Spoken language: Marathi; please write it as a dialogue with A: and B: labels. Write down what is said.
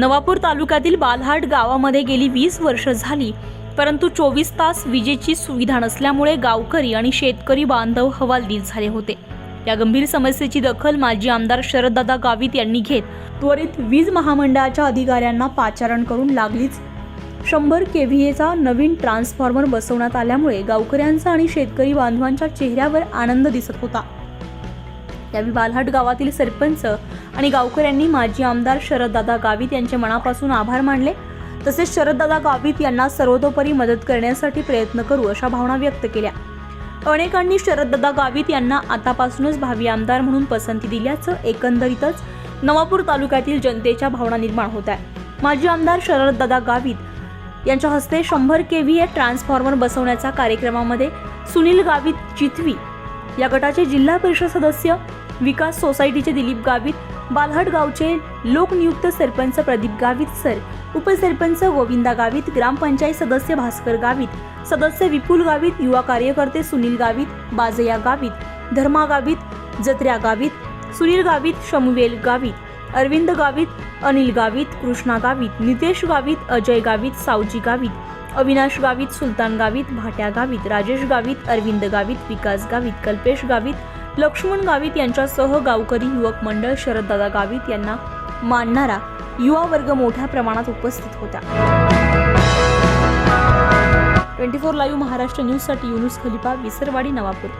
A: नवापूर तालुक्यातील बालहाट गावामध्ये गेली वीस वर्ष झाली. परंतु चोवीस तास विजेची सुविधा नसल्यामुळे गावकरी आणि शेतकरी बांधव हवालदिल झाले होते. या गंभीर समस्येची दखल माजी आमदार शरददादा गावित यांनी घेत त्वरित वीज महामंडळाच्या अधिकाऱ्यांना पाचारण करून लागलीच. शंभर के व्ही एचा नवीन ट्रान्सफॉर्मर बसवण्यात आल्यामुळे गावकऱ्यांचा आणि शेतकरी बांधवांच्या चेहऱ्यावर आनंद दिसत होता. यावेळी बालहाट गावातील सरपंच आणि गावकऱ्यांनी माजी आमदार शरददादा गावित यांचे मनापासून आभार मानले. तसेच शरददादा गावित यांना सर्वतोपरी मदत करण्यासाठी प्रयत्न करू अशा भावना व्यक्त केल्या. अनेकांनी शरददादा गावित यांना आतापासूनच भावी आमदार म्हणून पसंती दिल्याचं एकंदरीतच नवापूर तालुक्यातील जनतेच्या भावना निर्माण होत आहे माजी आमदार शरददादा गावित यांच्या हस्ते शंभर के व्ही ट्रान्सफॉर्मर बसवण्याच्या कार्यक्रमामध्ये सुनील गावित चिथवी या गटाचे जिल्हा परिषद सदस्य विकास सोसायटीचे दिलीप गावित बालहट गावचे लोकनियुक्त सरपंच प्रदीप गावित सर उपसरपंच गोविंदा गावित ग्रामपंचायत सदस्य भास्कर गावित सदस्य विपुल गावित युवा कार्यकर्ते सुनील गावित बाजया गावित धर्मा गावित जत्र्या गावित सुनील गावित शमुवेल गावित अरविंद गावित अनिल गावित कृष्णा गावित नितेश गावित अजय गावित सावजी गावित अविनाश गावित सुलतान गावित भाट्या गावित राजेश गावित अरविंद गावित विकास गावित कल्पेश गावित लक्ष्मण गावित यांच्यासह गावकरी युवक मंडळ शरददादा गावित यांना मानणारा युवा वर्ग मोठ्या प्रमाणात उपस्थित होता. ट्वेंटी फोर लाईव्ह महाराष्ट्र न्यूजसाठी युनुस खलिफा विसरवाडी नवापूर.